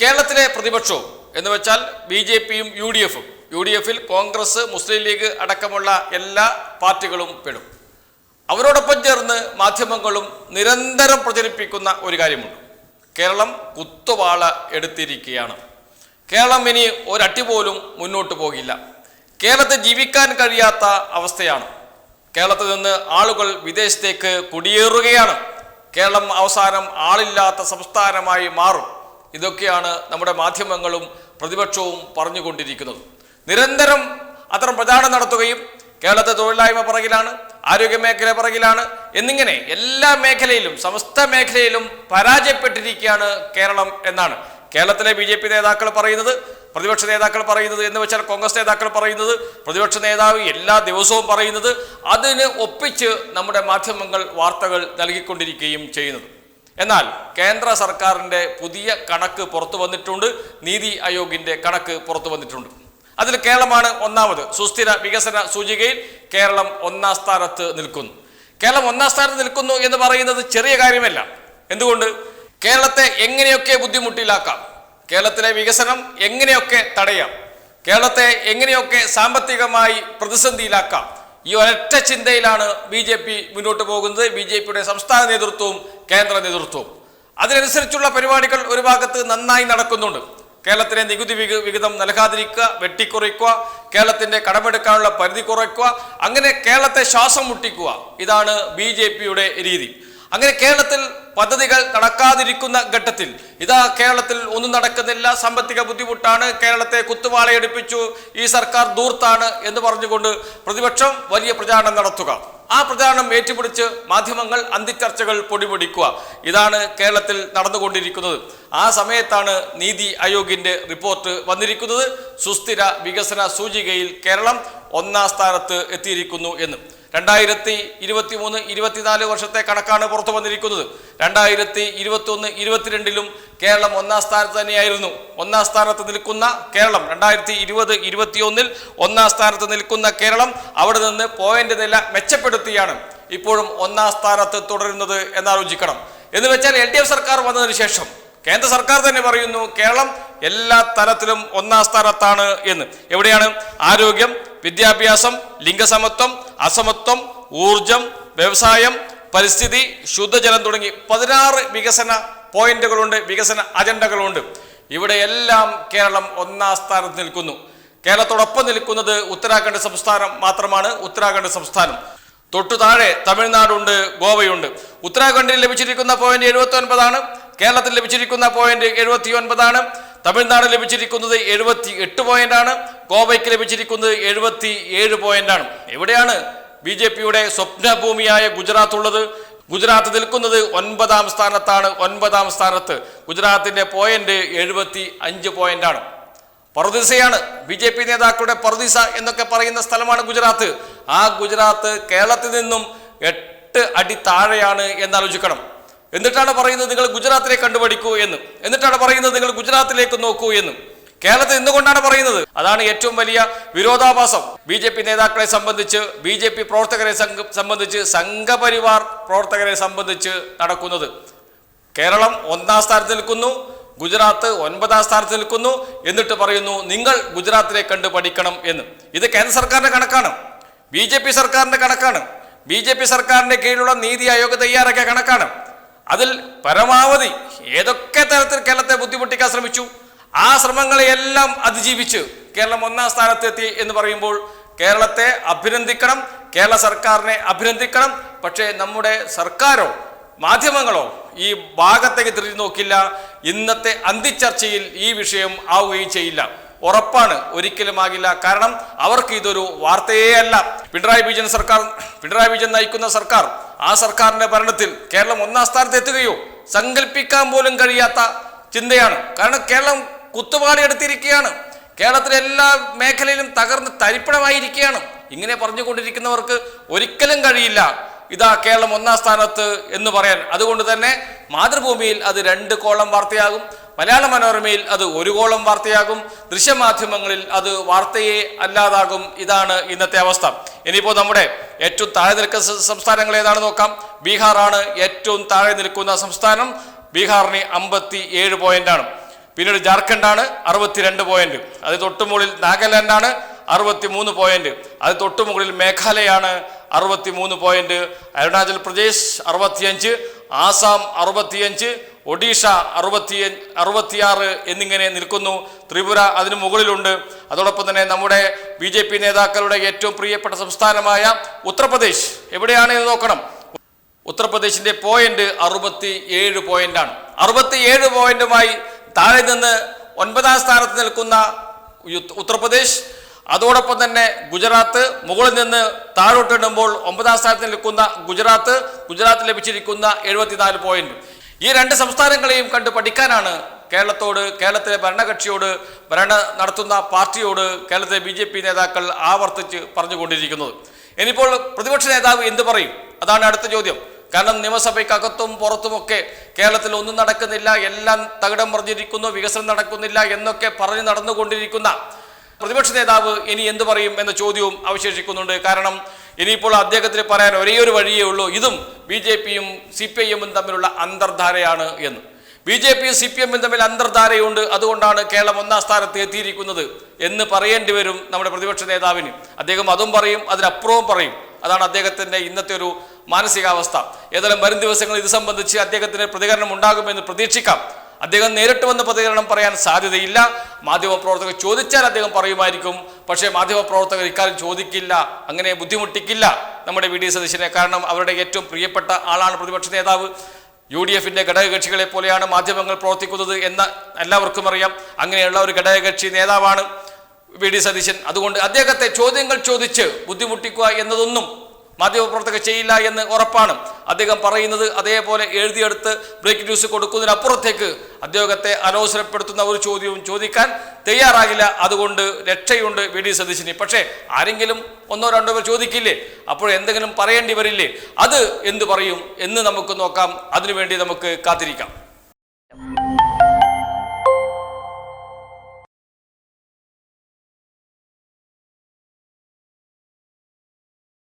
കേരളത്തിലെ പ്രതിപക്ഷവും എന്ന് വെച്ചാൽ ബി ജെ പിയും യു ഡി എഫും. യു ഡി എഫിൽ കോൺഗ്രസ് മുസ്ലിം ലീഗ് അടക്കമുള്ള എല്ലാ പാർട്ടികളും പെടും. അവരോടൊപ്പം ചേർന്ന് മാധ്യമങ്ങളും നിരന്തരം പ്രചരിപ്പിക്കുന്ന ഒരു കാര്യമുണ്ട്. കേരളം കുത്തുവാള എടുത്തിരിക്കുകയാണ്. കേരളം ഇനി ഒരട്ടി പോലും മുന്നോട്ട് പോകില്ല. കേരളത്തിൽ ജീവിക്കാൻ കഴിയാത്ത അവസ്ഥയാണ്. കേരളത്തിൽ നിന്ന് ആളുകൾ വിദേശത്തേക്ക് കുടിയേറുകയാണ്. കേരളം അവസാനം ആളില്ലാത്ത സംസ്ഥാനമായി മാറും. ഇതൊക്കെയാണ് നമ്മുടെ മാധ്യമങ്ങളും പ്രതിപക്ഷവും പറഞ്ഞുകൊണ്ടിരിക്കുന്നത്. നിരന്തരം അത്തരം പ്രചാരണം നടത്തുകയും കേരളത്തെ തൊഴിലില്ലായ്മ പിറകിലാണ് ആരോഗ്യ മേഖല പിറകിലാണ് എന്നിങ്ങനെ എല്ലാ മേഖലയിലും സമസ്ത മേഖലയിലും പരാജയപ്പെട്ടിരിക്കുകയാണ് കേരളം എന്നാണ്. കേരളത്തിലെ ബി ജെ പി നേതാക്കൾ പറയുന്നത് പ്രതിപക്ഷ നേതാക്കൾ പറയുന്നത് എന്ന് വെച്ചാൽ കോൺഗ്രസ് നേതാക്കൾ പറയുന്നത് പ്രതിപക്ഷ നേതാവ് എല്ലാ ദിവസവും പറയുന്നത് അതിന് ഒപ്പിച്ച് നമ്മുടെ മാധ്യമങ്ങൾ വാർത്തകൾ നൽകിക്കൊണ്ടിരിക്കുകയും ചെയ്യുന്നത്. എന്നാൽ കേന്ദ്ര സർക്കാരിന്റെ പുതിയ കണക്ക് പുറത്തു വന്നിട്ടുണ്ട് നീതി ആയോഗിന്റെ കണക്ക് പുറത്തു വന്നിട്ടുണ്ട്. അതിൽ കേരളമാണ് ഒന്നാമത്. സുസ്ഥിര വികസന സൂചികയിൽ കേരളം ഒന്നാം സ്ഥാനത്ത് നിൽക്കുന്നു. കേരളം ഒന്നാം സ്ഥാനത്ത് നിൽക്കുന്നു എന്ന് പറയുന്നത് ചെറിയ കാര്യമല്ല. എന്തുകൊണ്ട്? കേരളത്തെ എങ്ങനെയൊക്കെ ബുദ്ധിമുട്ടിലാക്കാം? കേരളത്തിലെ വികസനം എങ്ങനെയൊക്കെ തടയാം? കേരളത്തെ എങ്ങനെയൊക്കെ സാമ്പത്തികമായി പ്രതിസന്ധിയിലാക്കാം? ഈ ഒരൊറ്റ ചിന്തയിലാണ് ബി ജെ പി മുന്നോട്ട് പോകുന്നത്. ബി ജെ പിയുടെ സംസ്ഥാന നേതൃത്വവും കേന്ദ്ര നേതൃത്വവും. അതിനനുസരിച്ചുള്ള പരിപാടികൾ ഒരു ഭാഗത്ത് നന്നായി നടക്കുന്നുണ്ട്. കേരളത്തിലെ നികുതി വിഹിതം നൽകാതിരിക്കുക വെട്ടിക്കുറയ്ക്കുക കേരളത്തിന്റെ കടമെടുക്കാനുള്ള പരിധി കുറയ്ക്കുക അങ്ങനെ കേരളത്തെ ശ്വാസം മുട്ടിക്കുക. ഇതാണ് ബി രീതി. അങ്ങനെ കേരളത്തിൽ പദ്ധതികൾ നടക്കാതിരിക്കുന്ന ഘട്ടത്തിൽ ഇതാ കേരളത്തിൽ ഒന്നും നടക്കുന്നില്ല സാമ്പത്തിക ബുദ്ധിമുട്ടാണ് കേരളത്തെ കുത്തുവാളയെടുപ്പിച്ചു ഈ സർക്കാർ ദൂർത്താണ് എന്ന് പറഞ്ഞുകൊണ്ട് പ്രതിപക്ഷം വലിയ പ്രചാരണം നടത്തുക. ആ പ്രചാരണം ഏറ്റുപിടിച്ച് മാധ്യമങ്ങൾ അന്തിച്ചർച്ചകൾ പൊടിപൊടിക്കുക. ഇതാണ് കേരളത്തിൽ നടന്നുകൊണ്ടിരിക്കുന്നത്. ആ സമയത്താണ് നീതി ആയോഗിന്റെ റിപ്പോർട്ട് വന്നിരിക്കുന്നത്. സുസ്ഥിര വികസന സൂചികയിൽ കേരളം ഒന്നാം സ്ഥാനത്ത് എത്തിയിരിക്കുന്നു എന്ന്. രണ്ടായിരത്തി ഇരുപത്തി മൂന്ന് ഇരുപത്തിനാല് വർഷത്തെ കണക്കാണ് പുറത്തു വന്നിരിക്കുന്നത്. രണ്ടായിരത്തി ഇരുപത്തി ഒന്ന് ഇരുപത്തിരണ്ടിലും കേരളം ഒന്നാം സ്ഥാനത്ത് തന്നെയായിരുന്നു. ഒന്നാം സ്ഥാനത്ത് നിൽക്കുന്ന കേരളം രണ്ടായിരത്തി ഇരുപത് ഇരുപത്തിയൊന്നിൽ ഒന്നാം സ്ഥാനത്ത് നിൽക്കുന്ന കേരളം അവിടെ നിന്ന് പോയിന്റ് നില മെച്ചപ്പെടുത്തിയാണ്. ഇപ്പോഴും ഒന്നാം സ്ഥാനത്ത് തുടരുന്നത് എന്നാലോചിക്കണം. എന്ന് വെച്ചാൽ എൽ ഡി എഫ് സർക്കാർ വന്നതിന് ശേഷം കേന്ദ്ര സർക്കാർ തന്നെ പറയുന്നു കേരളം എല്ലാ തലത്തിലും ഒന്നാം സ്ഥാനത്താണ് എന്ന്. എവിടെയാണ്? ആരോഗ്യം വിദ്യാഭ്യാസം ലിംഗസമത്വം അസമത്വം ഊർജം വ്യവസായം പരിസ്ഥിതി ശുദ്ധജലം തുടങ്ങി പതിനാറ് വികസന പോയിന്റുകളുണ്ട് വികസന അജണ്ടകളുണ്ട്. ഇവിടെയെല്ലാം കേരളം ഒന്നാം സ്ഥാനത്ത് നിൽക്കുന്നു. കേരളത്തോടൊപ്പം നിൽക്കുന്നത് ഉത്തരാഖണ്ഡ് സംസ്ഥാനം മാത്രമാണ് ഉത്തരാഖണ്ഡ് സംസ്ഥാനം. തൊട്ടു താഴെ തമിഴ്നാടുണ്ട് ഗോവയുണ്ട്. ഉത്തരാഖണ്ഡിൽ ലഭിച്ചിരിക്കുന്ന പോയിന്റ് എഴുപത്തി ഒൻപതാണ് കേരളത്തിൽ ലഭിച്ചിരിക്കുന്ന പോയിന്റ് എഴുപത്തി ഒൻപതാണ് തമിഴ്നാട് ലഭിച്ചിരിക്കുന്നത് എഴുപത്തി എട്ട് പോയിന്റാണ്. ഗോവയ്ക്ക് ലഭിച്ചിരിക്കുന്നത് എഴുപത്തി ഏഴ് പോയിന്റാണ്. എവിടെയാണ് ബി ജെ പിയുടെ സ്വപ്നഭൂമിയായ ഗുജറാത്ത് ഉള്ളത്? ഗുജറാത്ത് നിൽക്കുന്നത് ഒൻപതാം സ്ഥാനത്താണ്. ഒൻപതാം സ്ഥാനത്ത് ഗുജറാത്തിന്റെ പോയിന്റ് എഴുപത്തി അഞ്ച് പോയിന്റാണ്. പറുദീസയാണ്. ബി ജെ പി നേതാക്കളുടെ പറുദീസ എന്നൊക്കെ പറയുന്ന സ്ഥലമാണ് ഗുജറാത്ത്. ആ ഗുജറാത്ത് കേരളത്തിൽ നിന്നും എട്ട് അടി താഴെയാണ് എന്നാലോചിക്കണം. എന്നിട്ടാണ് പറയുന്നത് നിങ്ങൾ ഗുജറാത്തിലേക്ക് കണ്ടുപഠിക്കൂ എന്ന്. എന്നിട്ടാണ് പറയുന്നത് നിങ്ങൾ ഗുജറാത്തിലേക്ക് നോക്കൂ എന്ന്. കേരളത്തിൽ എന്തുകൊണ്ടാണ് പറയുന്നത്. അതാണ് ഏറ്റവും വലിയ വിരോധാഭാസം. ബി ജെ പി നേതാക്കളെ സംബന്ധിച്ച് ബി ജെ പി പ്രവർത്തകരെ സംബന്ധിച്ച് സംഘപരിവാർ പ്രവർത്തകരെ സംബന്ധിച്ച് നടക്കുന്നത്. കേരളം ഒന്നാം സ്ഥാനത്ത് നിൽക്കുന്നു ഗുജറാത്ത് ഒൻപതാം സ്ഥാനത്ത് നിൽക്കുന്നു എന്നിട്ട് പറയുന്നു നിങ്ങൾ ഗുജറാത്തിലെ കണ്ട് പഠിക്കണം എന്ന്. ഇത് കേന്ദ്ര സർക്കാരിന്റെ കണക്കാണ്. ബി ജെ പി സർക്കാരിന്റെ കണക്കാണ്. ബി ജെ പി സർക്കാരിന്റെ കീഴിലുള്ള നീതി ആയോഗ് തയ്യാറാക്കിയ കണക്കാണ്. അതിൽ പരമാവധി ഏതൊക്കെ തരത്തിൽ കേരളത്തെ ബുദ്ധിമുട്ടിക്കാൻ ശ്രമിച്ചു ആ ശ്രമങ്ങളെയെല്ലാം അതിജീവിച്ച് കേരളം ഒന്നാം സ്ഥാനത്തെത്തി എന്ന് പറയുമ്പോൾ കേരളത്തെ അഭിനന്ദിക്കണം കേരള സർക്കാരിനെ അഭിനന്ദിക്കണം. പക്ഷേ നമ്മുടെ സർക്കാരോ മാധ്യമങ്ങളോ ഈ ഭാഗത്തേക്ക് തിരിഞ്ഞു നോക്കില്ല. ഇന്നത്തെ അന്തിച്ചർച്ചയിൽ ഈ വിഷയം ആവുകയും ചെയ്യില്ല. ഉറപ്പാണ് ഒരിക്കലും ആകില്ല. കാരണം അവർക്ക് ഇതൊരു വാർത്തയേ അല്ല. പിണറായി വിജയൻ സർക്കാർ പിണറായി വിജയൻ നയിക്കുന്ന സർക്കാർ ആ സർക്കാരിന്റെ ഭരണത്തിൽ കേരളം ഒന്നാം സ്ഥാനത്ത് എത്തുകയോ സങ്കല്പിക്കാൻ പോലും കഴിയാത്ത ചിന്തയാണ്. കാരണം കേരളം കുത്തുപാടി എടുത്തിരിക്കുകയാണ്. കേരളത്തിലെ എല്ലാ മേഖലയിലും തകർന്ന് തരിപ്പണമായിരിക്കുകയാണ്. ഇങ്ങനെ പറഞ്ഞുകൊണ്ടിരിക്കുന്നവർക്ക് ഒരിക്കലും കഴിയില്ല. ഇതാ കേരളം ഒന്നാം സ്ഥാനത്ത് എന്ന് പറയാൻ. അതുകൊണ്ട് തന്നെ മാതൃഭൂമിയിൽ അത് രണ്ട് കോളം വാർത്തയാകും. മലയാള മനോരമയിൽ അത് ഒരു കോളം വാർത്തയാകും. ദൃശ്യമാധ്യമങ്ങളിൽ അത് വാർത്തയെ അല്ലാതാകും. ഇതാണ് ഇന്നത്തെ അവസ്ഥ. ഇനിയിപ്പോൾ നമ്മുടെ ഏറ്റവും താഴെ നിൽക്കുന്ന സംസ്ഥാനങ്ങൾ ഏതാണ് നോക്കാം? ബീഹാറാണ് ഏറ്റവും താഴെ നിൽക്കുന്ന സംസ്ഥാനം. ബീഹാറിന് അമ്പത്തി ഏഴ് പോയിന്റാണ് പിന്നീട് ജാർഖണ്ഡാണ് അറുപത്തിരണ്ട് പോയിന്റ് അത് തൊട്ടുമുകളിൽ നാഗാലാൻഡാണ് അറുപത്തി മൂന്ന് പോയിന്റ് അത് തൊട്ടുമുകളിൽ മേഘാലയാണ് അറുപത്തി മൂന്ന് പോയിന്റ് അരുണാചൽ പ്രദേശ് അറുപത്തിയഞ്ച് ആസാം അറുപത്തിയഞ്ച് ഒഡീഷ അറുപത്തി അറുപത്തിയാറ് എന്നിങ്ങനെ നിൽക്കുന്നു. ത്രിപുര അതിനു മുകളിലുണ്ട്. അതോടൊപ്പം തന്നെ നമ്മുടെ ബി ജെ പി നേതാക്കളുടെ ഏറ്റവും പ്രിയപ്പെട്ട സംസ്ഥാനമായ ഉത്തർപ്രദേശ്. എവിടെയാണ് എന്ന് നോക്കണം. ഉത്തർപ്രദേശിന്റെ പോയിന്റ് അറുപത്തി ഏഴ് പോയിന്റാണ് അറുപത്തി ഏഴ് പോയിന്റുമായി താഴെ നിന്ന് ഒൻപതാം സ്ഥാനത്ത് നിൽക്കുന്ന ഉത്തർപ്രദേശ്. അതോടൊപ്പം തന്നെ ഗുജറാത്ത് മുകളിൽ നിന്ന് താഴോട്ടിടുമ്പോൾ ഒമ്പതാം സ്ഥാനത്ത് നിൽക്കുന്ന ഗുജറാത്ത്. ഗുജറാത്ത് ലഭിച്ചിരിക്കുന്ന എഴുപത്തിനാല് പോയിന്റ് ഈ രണ്ട് സംസ്ഥാനങ്ങളെയും കണ്ട് പഠിക്കാനാണ് കേരളത്തോട് കേരളത്തിലെ ഭരണകക്ഷിയോട് ഭരണ നടത്തുന്ന പാർട്ടിയോട് കേരളത്തിലെ ബി ജെ പി നേതാക്കൾ ആവർത്തിച്ച് പറഞ്ഞുകൊണ്ടിരിക്കുന്നത്. ഇനിയിപ്പോൾ പ്രതിപക്ഷ നേതാവ് എന്ത് പറയും? അതാണ് അടുത്ത ചോദ്യം. കാരണം നിയമസഭയ്ക്കകത്തും പുറത്തുമൊക്കെ കേരളത്തിൽ ഒന്നും നടക്കുന്നില്ല എല്ലാം തകിടം പറഞ്ഞിരിക്കുന്നു വികസനം നടക്കുന്നില്ല എന്നൊക്കെ പറഞ്ഞു നടന്നുകൊണ്ടിരിക്കുന്ന പ്രതിപക്ഷ നേതാവ് ഇനി എന്ത് പറയും എന്ന ചോദ്യവും അവശേഷിക്കുന്നുണ്ട്. കാരണം ഇനിയിപ്പോൾ അദ്ദേഹത്തിന് പറയാൻ ഒരേ ഒരു വഴിയേ ഉള്ളൂ. ഇതും ബി ജെ പിയും സി പി ഐ എമ്മും തമ്മിലുള്ള അന്തർധാരയാണ് എന്ന്. ബി ജെ പിയും സി പി എമ്മും തമ്മിൽ അന്തർധാരയുണ്ട്. അതുകൊണ്ടാണ് കേരളം ഒന്നാം സ്ഥാനത്ത് എത്തിയിരിക്കുന്നത് എന്ന് പറയേണ്ടി വരും നമ്മുടെ പ്രതിപക്ഷ നേതാവിന്. അദ്ദേഹം അതും പറയും അതിനപ്പുറവും പറയും. അതാണ് അദ്ദേഹത്തിന്റെ ഇന്നത്തെ ഒരു മാനസികാവസ്ഥ. ഏതായാലും വരും ദിവസങ്ങളിൽ ഇത് സംബന്ധിച്ച് അദ്ദേഹത്തിന് പ്രതികരണം ഉണ്ടാകുമെന്ന് പ്രതീക്ഷിക്കാം. അദ്ദേഹം നേരിട്ട് വന്ന് പ്രതികരണം പറയാൻ സാധ്യതയില്ല. മാധ്യമപ്രവർത്തകർ ചോദിച്ചാൽ അദ്ദേഹം പറയുമായിരിക്കും. പക്ഷേ മാധ്യമപ്രവർത്തകർ ഇക്കാര്യം ചോദിക്കില്ല. അങ്ങനെ ബുദ്ധിമുട്ടിക്കില്ല. നമ്മുടെ വി ഡി സതീശനെ കാരണം അവരുടെ ഏറ്റവും പ്രിയപ്പെട്ട ആളാണ് പ്രതിപക്ഷ നേതാവ്. യു ഡി എഫിന്റെ ഘടകകക്ഷികളെ പോലെയാണ് മാധ്യമങ്ങൾ പ്രവർത്തിക്കുന്നത് എന്ന് എല്ലാവർക്കും അറിയാം. അങ്ങനെയുള്ള ഒരു ഘടകകക്ഷി നേതാവാണ് വി ഡി സതീശൻ. അതുകൊണ്ട് അദ്ദേഹത്തെ ചോദ്യങ്ങൾ ചോദിച്ച് ബുദ്ധിമുട്ടിക്കുക എന്നതൊന്നും മാധ്യമപ്രവർത്തകർ ചെയ്യില്ല എന്ന് ഉറപ്പാണ്. അദ്ദേഹം പറയുന്നത് അതേപോലെ എഴുതിയെടുത്ത് ബ്രേക്ക് ന്യൂസ് കൊടുക്കുന്നതിനപ്പുറത്തേക്ക് അദ്ദേഹത്തെ അലോസരപ്പെടുത്തുന്ന ഒരു ചോദ്യവും ചോദിക്കാൻ തയ്യാറാകില്ല. അതുകൊണ്ട് രക്ഷയുണ്ട് വി ഡി സതീശിന്. പക്ഷേ ആരെങ്കിലും ഒന്നോ രണ്ടോ പേർ ചോദിക്കില്ലേ? അപ്പോൾ എന്തെങ്കിലും പറയേണ്ടി വരില്ലേ? അത് എന്ത് പറയും എന്ന് നമുക്ക് നോക്കാം. അതിനുവേണ്ടി നമുക്ക് കാത്തിരിക്കാം.